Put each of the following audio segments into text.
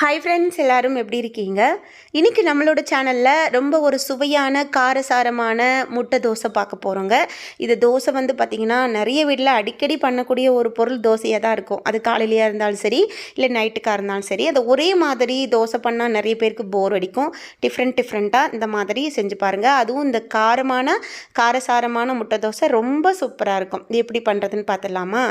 Hi friends எல்லாரும் எப்படி இருக்கீங்க? இன்றைக்கி நம்மளோட சேனலில் ரொம்ப ஒரு சுவையான காரசாரமான முட்டை தோசை பார்க்க போகிறோங்க இது தோசை வந்து பார்த்திங்கன்னா நிறைய வீட்டில் அடிக்கடி பண்ணக்கூடிய ஒரு பொருள் தோசையாக தான் இருக்கும். அது காலையிலையாக இருந்தாலும் சரி இல்லை நைட்டுக்காக இருந்தாலும் சரி அது ஒரே மாதிரி தோசை பண்ணால் நிறைய பேருக்கு போர் அடிக்கும். டிஃப்ரெண்ட் டிஃப்ரெண்ட்டாக இந்த மாதிரி செஞ்சு பாருங்கள் அதுவும் இந்த காரமான காரசாரமான முட்டை தோசை ரொம்ப சூப்பராக இருக்கும். இது எப்படி பண்ணுறதுன்னு பார்த்துடலாமா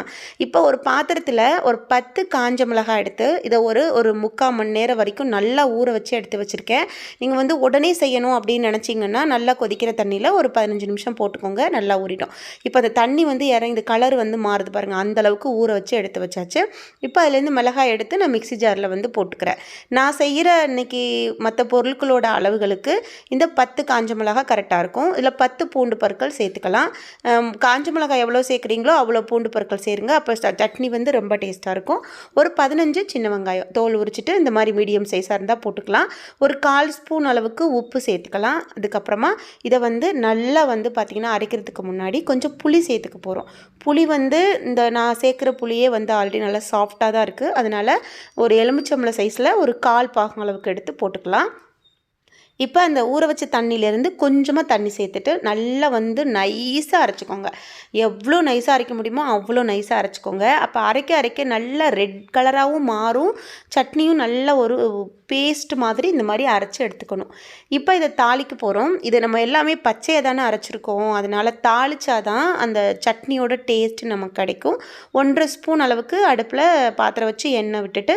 இப்போ ஒரு பாத்திரத்தில் ஒரு பத்து காஞ்ச மிளகாய் எடுத்து இதை ஒரு ஒரு முக்கால் மணி நேரம் வரைக்கும் நல்லா ஊற வச்சு எடுத்து வச்சுருக்கேன். நீங்கள் வந்து உடனே செய்யணும் அப்படின்னு நினச்சிங்கன்னா நல்லா கொதிக்கிற தண்ணியில் ஒரு பதினஞ்சு நிமிஷம் போட்டுக்கோங்க நல்லா ஊறிடும். இப்போ அந்த தண்ணி வந்து இறங்கி கலர் வந்து மாறுது பாருங்கள் அந்த அளவுக்கு ஊற வச்சு எடுத்து வச்சாச்சு. இப்போ அதுலேருந்து மிளகாய் எடுத்து நான் மிக்ஸி ஜாரில் வந்து போட்டுக்கிறேன். நான் செய்கிற இன்றைக்கி மற்ற பொருட்களோட அளவுகளுக்கு இந்த பத்து காஞ்ச மிளகாய் கரெக்டாக இருக்கும். இதில் பத்து பூண்டு பற்கள் சேர்த்துக்கலாம். காஞ்ச மிளகாய் எவ்வளோ சேர்க்குறீங்களோ அவ்வளோ பூண்டு பற்கள் சேருங்க. அப்போ சட்னி வந்து ரொம்ப டேஸ்ட்டாக இருக்கும். ஒரு பதினஞ்சு சின்ன வெங்காயம் தோல் உரிச்சிட்டு இந்த மாதிரி மீடியம் சைஸாக இருந்தால் போட்டுக்கலாம். ஒரு கால் ஸ்பூன் அளவுக்கு உப்பு சேர்த்துக்கலாம். அதுக்கப்புறமா இதை வந்து நல்லா வந்து பார்த்திங்கன்னா அரைக்கிறதுக்கு முன்னாடி கொஞ்சம் புளி சேர்த்துக்க போகிறோம். புளி வந்து இந்த நான் சேர்க்குற புளியே வந்து ஆல்ரெடி நல்லா சாஃப்டாக தான் இருக்குது. அதனால் ஒரு எலுமிச்சம்பளை சைஸில் ஒரு கால் பாகம் அளவுக்கு எடுத்து போட்டுக்கலாம். இப்போ அந்த ஊற வச்ச தண்ணியிலேருந்து கொஞ்சமாக தண்ணி சேர்த்துட்டு நல்லா வந்து நைஸாக அரைச்சிக்கோங்க. எவ்வளோ நைஸாக அரைக்க முடியுமோ அவ்வளோ நைஸாக அரைச்சிக்கோங்க. அப்போ அரைக்க அரைக்க நல்லா ரெட் கலராகவும் மாறும். சட்னியும் நல்ல ஒரு பேஸ்ட் மாதிரி இந்த மாதிரி அரைச்சி எடுத்துக்கணும். இப்போ இதை தாளிக்க போகிறோம் இது நம்ம எல்லாமே பச்சையாக தானே அரைச்சிருக்கோம். அதனால் தாளிச்சாதான் அந்த சட்னியோட டேஸ்ட் நமக்கு கிடைக்கும். ஒன்றரை ஸ்பூன் அளவுக்கு அடுப்பில் பாத்திரம் வச்சு எண்ணெய் விட்டுட்டு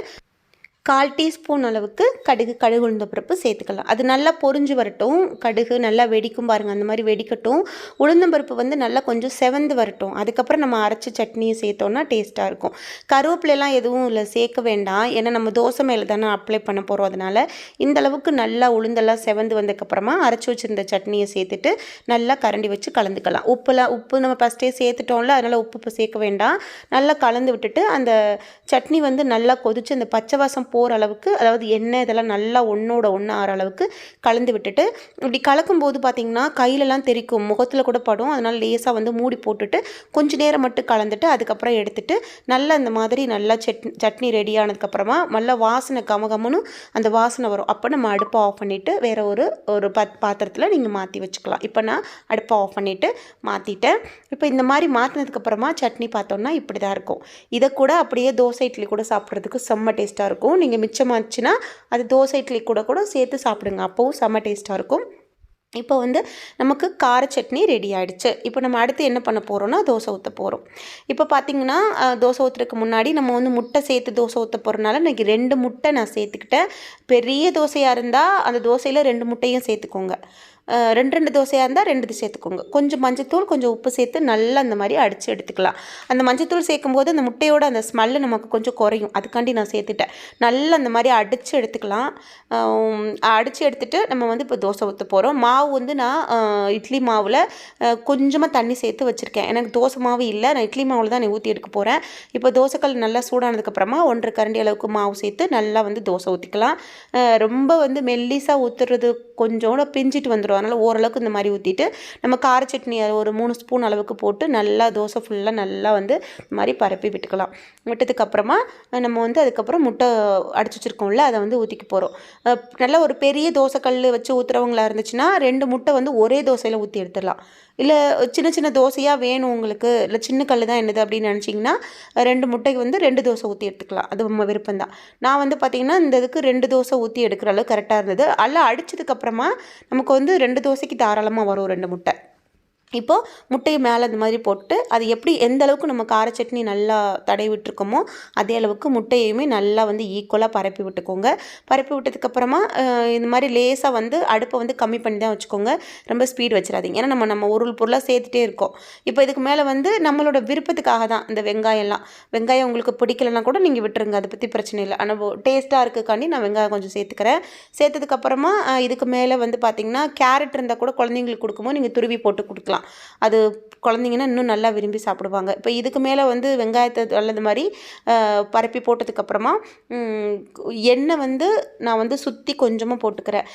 கால் டீஸ்பூன் அளவுக்கு கடுகு கடுகு உளுந்த பருப்பு சேர்த்துக்கலாம். அது நல்லா பொரிஞ்சு வரட்டும். கடுகு நல்லா வெடிக்கும் பாருங்கள் அந்த மாதிரி வெடிக்கட்டும். உளுந்தம்பருப்பு வந்து நல்லா கொஞ்சம் செவந்து வரட்டும். அதுக்கப்புறம் நம்ம அரைச்ச சட்னியை சேர்த்தோன்னா டேஸ்ட்டாக இருக்கும். கருவேப்பிலையெல்லாம் எதுவும் இல்லை சேர்க்க வேண்டாம். ஏன்னா நம்ம தோசை மேலே தானே அப்ளை பண்ண போகிறோம் அதனால் இந்த அளவுக்கு நல்லா உளுந்தெல்லாம் செவந்து வந்ததுக்கப்புறமா அரைச்சி வச்சுருந்த சட்னியை சேர்த்துட்டு நல்லா கரண்டி வச்சு கலந்துக்கலாம். உப்புலாம் உப்பு நம்ம ஃபஸ்ட்டே சேர்த்துட்டோம்ல. அதனால் உப்பு இப்போ சேர்க்க வேண்டாம். நல்லா கலந்து விட்டுட்டு அந்த சட்னி வந்து நல்லா கொதிச்சு அந்த பச்சை வாசம் போகிற அளவுக்கு அதாவது எண்ணெய் இதெல்லாம் நல்லா ஒன்றோட ஒன்று ஆகிற அளவுக்கு கலந்து விட்டுட்டு இப்படி கலக்கும்போது பார்த்திங்கன்னா கையிலலாம் தெரிக்கும் முகத்தில் கூட படும். அதனால் லேசாக வந்து மூடி போட்டுட்டு கொஞ்சம் நேரம் மட்டும் கலந்துட்டு அதுக்கப்புறம் எடுத்துட்டு நல்லா இந்த மாதிரி நல்லா சட் சட்னி ரெடி ஆனதுக்கப்புறமா நல்லா வாசனை கமகமனு அந்த வாசனை வரும். அப்போ நம்ம அடுப்பை ஆஃப் பண்ணிவிட்டு வேறு ஒரு ஒரு பத் பாத்திரத்தில் நீங்கள் மாற்றி வச்சுக்கலாம். இப்போ நான் அடுப்பை ஆஃப் பண்ணிவிட்டு மாற்றிட்டேன் இப்போ இந்த மாதிரி மாற்றினதுக்கப்புறமா சட்னி பார்த்தோன்னா இப்படி தான் இருக்கும். இதை கூட அப்படியே தோசை இட்லி கூட சாப்பிட்றதுக்கு செம்ம டேஸ்ட்டாக இருக்கும். நீங்கள் மிச்சமாச்சுன்னா அது தோசை இட்லி கூட கூட சேர்த்து சாப்பிடுங்க. அப்போவும் செம்ம டேஸ்ட்டாக இருக்கும். இப்போ வந்து நமக்கு கார சட்னி ரெடி ஆகிடுச்சு இப்போ நம்ம அடுத்து என்ன பண்ண போகிறோம்னா தோசை ஊற்ற போகிறோம் இப்போ பார்த்தீங்கன்னா தோசை ஊற்றுறதுக்கு முன்னாடி நம்ம வந்து முட்டை சேர்த்து தோசை ஊற்ற போகிறனால இன்றைக்கி ரெண்டு முட்டை நான் சேர்த்துக்கிட்டேன். பெரிய தோசையாக இருந்தால் அந்த தோசையில் ரெண்டு முட்டையும் சேர்த்துக்கோங்க. ரெண்டு ரெண்டு தோசையாக இருந்தால் ரெண்டு சேர்த்துக்கோங்க. கொஞ்சம் மஞ்சத்தூள் கொஞ்சம் உப்பு சேர்த்து நல்லா அந்த மாதிரி அடித்து எடுத்துக்கலாம். அந்த மஞ்சத்தூள் சேர்க்கும்போது அந்த முட்டையோட அந்த ஸ்மெல்லு நமக்கு கொஞ்சம் குறையும். அதுக்காண்டி நான் சேர்த்துட்டேன். நல்லா அந்த மாதிரி அடித்து எடுத்துக்கலாம். அடித்து எடுத்துட்டு நம்ம வந்து இப்போ தோசை ஊற்ற போகிறோம் மாவு வந்து நான் இட்லி மாவில் கொஞ்சமாக தண்ணி சேர்த்து வச்சுருக்கேன். எனக்கு தோசை மாவு இல்லை. நான் இட்லி மாவில் தான் நான் ஊற்றி எடுக்க போகிறேன் இப்போ தோசைக்கல் நல்லா சூடானதுக்கப்புறமா ஒன்றரை கரண்டி அளவுக்கு மாவு சேர்த்து நல்லா வந்து தோசை ஊற்றிக்கலாம் ரொம்ப வந்து மெல்லிஸாக ஊற்றுறது கொஞ்சோட பிஞ்சிட்டு வந்துடும் அதனால் ஓரளவுக்கு இந்த மாதிரி ஊற்றிட்டு நம்ம கார சட்னி ஒரு மூணு ஸ்பூன் அளவுக்கு போட்டு நல்லா தோசை ஃபுல்லாக நல்லா வந்து இந்த மாதிரி பரப்பி விட்டுக்கலாம். விட்டதுக்கப்புறமா நம்ம வந்து அதுக்கப்புறம் முட்டை அடிச்சு வச்சுருக்கோம்ல அதை வந்து ஊற்றிக்க போகிறோம் நல்லா ஒரு பெரிய தோசைக்கல் வச்சு ஊற்றுறவங்களா இருந்துச்சுன்னா ரெண்டு முட்டை வந்து ஒரே தோசையில் ஊற்றி எடுத்துடலாம். இல்லை சின்ன சின்ன தோசையாக வேணும் உங்களுக்கு? இல்லை சின்ன கல் தான் என்னது அப்படின்னு நினச்சிங்கன்னா ரெண்டு முட்டைக்கு வந்து ரெண்டு தோசை ஊற்றி எடுத்துக்கலாம். அது நம்ம விருப்பம் தான் நான் வந்து பார்த்திங்கன்னா இந்த இதுக்கு ரெண்டு தோசை ஊற்றி எடுக்கிற அளவு கரெக்டாக இருந்தது. அல்ல அடித்ததுக்கப்புறமா நமக்கு வந்து ரெண்டு தோசைக்கு தாராளமாக வரும் ரெண்டு முட்டை. இப்போது முட்டையை மேலே இந்த மாதிரி போட்டு அது எப்படி எந்த அளவுக்கு நம்ம கார சட்னி நல்லா தடவி விட்டுருக்கோமோ அதே அளவுக்கு முட்டையுமே நல்லா வந்து ஈக்குவலாக பரப்பி விட்டுக்கோங்க. பரப்பி விட்டதுக்கப்புறமா இந்த மாதிரி லேசாக வந்து அடுப்பை வந்து கம்மி பண்ணி தான் வச்சுக்கோங்க. ரொம்ப ஸ்பீட் வச்சிடாதீங்க. ஏன்னா நம்ம நம்ம உருள் பொருளாக சேர்த்துட்டே இருக்கோம். இப்போ இதுக்கு மேலே வந்து நம்மளோட விருப்பத்துக்காக தான் இந்த வெங்காயம்லாம். வெங்காயம் உங்களுக்கு பிடிக்கலன்னா கூட நீங்கள் விட்டுருங்க. அதை பற்றி பிரச்சனை இல்லை. ஆனால் டேஸ்ட்டாக இருக்குக்காண்டி நான் வெங்காயம் கொஞ்சம் சேர்த்துக்கிறேன். சேர்த்ததுக்கப்புறமா இதுக்கு மேலே வந்து பார்த்திங்கன்னா கேரட் இருந்தால் கூட குழந்தைங்களுக்கு கொடுக்கும்போது நீங்கள் துருவி போட்டு கொடுக்கலாம். அது குழந்தைங்கன்னா இன்னும் நல்லா விரும்பி சாப்பிடுவாங்க. இப்போ இதுக்கு மேலே வந்து வெங்காயத்தை அல்லது மாதிரி பரப்பி போட்டதுக்கப்புறமா எண்ணெய் வந்து நான் வந்து சுற்றி கொஞ்சமாக போட்டுக்கிறேன்.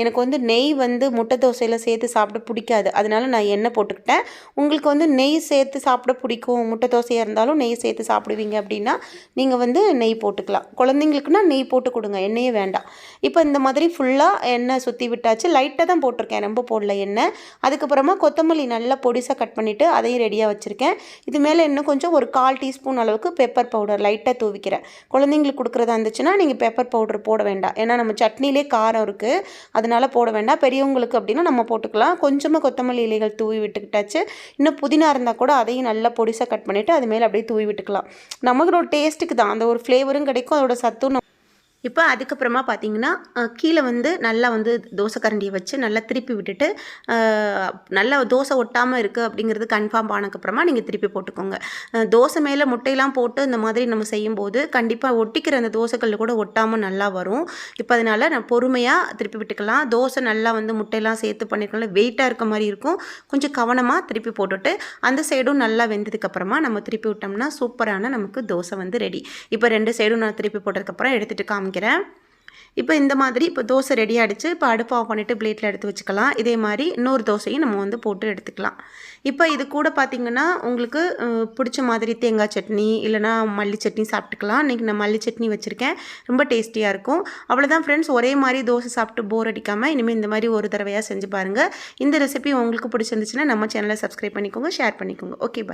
எனக்கு வந்து நெய் வந்து முட்டை தோசையில் சேர்த்து சாப்பிட பிடிக்காது. அதனால நான் எண்ணெய் போட்டுக்கிட்டேன். உங்களுக்கு வந்து நெய் சேர்த்து சாப்பிட பிடிக்கும். முட்டை தோசையாக இருந்தாலும் நெய் சேர்த்து சாப்பிடுவீங்க அப்படின்னா நீங்கள் வந்து நெய் போட்டுக்கலாம். குழந்தைங்களுக்குன்னா நெய் போட்டு கொடுங்க. எண்ணெயே வேண்டாம். இப்போ இந்த மாதிரி ஃபுல்லாக எண்ணெய் சுற்றி விட்டாச்சு. லைட்டாக தான் போட்டிருக்கேன். ரொம்ப போடல எண்ணெய். அதுக்கப்புறமா கொத்தமல்லி நல்லா பொடிசாக கட் பண்ணிவிட்டு அதையும் ரெடியாக வச்சுருக்கேன். இது மேலே இன்னும் கொஞ்சம் ஒரு கால் டீஸ்பூன் அளவுக்கு பெப்பர் பவுடர் லைட்டாக தூவிக்கிறேன். குழந்தைங்களுக்கு கொடுக்குறதா இருந்துச்சுன்னா நீங்கள் பெப்பர் பவுடர் போட வேண்டாம். ஏன்னா நம்ம சட்னிலே காரம் இருக்குது அதனால் போட வேண்டாம். பெரியவங்களுக்கு அப்படின்னா நம்ம போட்டுக்கலாம். கொஞ்சமாக கொத்தமல்லி இலைகள் தூவி விட்டுக்கிட்டாச்சு. இன்னும் புதினா இருந்தால் கூட அதையும் நல்லா பொடிசாக கட் பண்ணிவிட்டு அது மேலே அப்படியே தூவி விட்டுக்கலாம். நமக்கு ஒரு டேஸ்ட்டுக்கு தான். அந்த ஒரு ஃப்ளேவரும் கிடைக்கும். அதோட சத்தும் நம்ம இப்போ அதுக்கப்புறமா பார்த்தீங்கன்னா கீழே வந்து நல்லா வந்து தோசை கரண்டியை வச்சு நல்லா திருப்பி விட்டுட்டு நல்லா தோசை ஒட்டாமல் இருக்குது அப்படிங்கிறது கன்ஃபார்ம் ஆனதுக்கப்புறமா நீங்கள் திருப்பி போட்டுக்கோங்க. தோசை மேலே முட்டையெல்லாம் போட்டு இந்த மாதிரி நம்ம செய்யும்போது கண்டிப்பாக ஒட்டிக்கிற அந்த தோசைக்கல் கூட ஒட்டாமல் நல்லா வரும். இப்போ அதனால் நான் பொறுமையாக திருப்பி விட்டுக்கலாம். தோசை நல்லா வந்து முட்டையெல்லாம் சேர்த்து பண்ணிருக்கோம்ல வெயிட்டாக இருக்க மாதிரி இருக்கும். கொஞ்சம் கவனமாக திருப்பி போட்டுட்டு அந்த சைடும் நல்லா வெந்ததுக்கப்புறமா நம்ம திருப்பி விட்டோம்னா சூப்பரான நமக்கு தோசை வந்து ரெடி இப்போ ரெண்டு சைடும் நான் திருப்பி போட்டதுக்கப்புறம் எடுத்துகிட்டு காமிக்கிறேன். இப்போ இந்த மாதிரி இப்போ தோசை ரெடி ஆகிடுச்சு இப்போ அடுப்பு ஆஃப் பண்ணிவிட்டு பிளேட்டில் எடுத்து வச்சுக்கலாம். இதே மாதிரி இன்னொரு தோசையும் நம்ம வந்து போட்டு எடுத்துக்கலாம். இப்போ இது கூட பார்த்திங்கன்னா உங்களுக்கு பிடிச்ச மாதிரி தேங்காய் சட்னி இல்லைனா மல்லி சட்னி சாப்பிட்டுக்கலாம். இன்றைக்கி நான் மல்லி சட்னி வச்சுருக்கேன். ரொம்ப டேஸ்டியாக இருக்கும். அவ்வளோதான் ஃப்ரெண்ட்ஸ் ஒரே மாதிரி தோசை சாப்பிட்டு போர் அடிக்காமல் இனிமேல் இந்த மாதிரி ஒரு தடவையாக செஞ்சு பாருங்கள் இந்த ரெசிபி உங்களுக்கு பிடிச்சிருந்துச்சுன்னா நம்ம சேனலை சப்ஸ்கிரைப் பண்ணிக்கோங்க ஷேர் பண்ணிக்கோங்க. Okay bye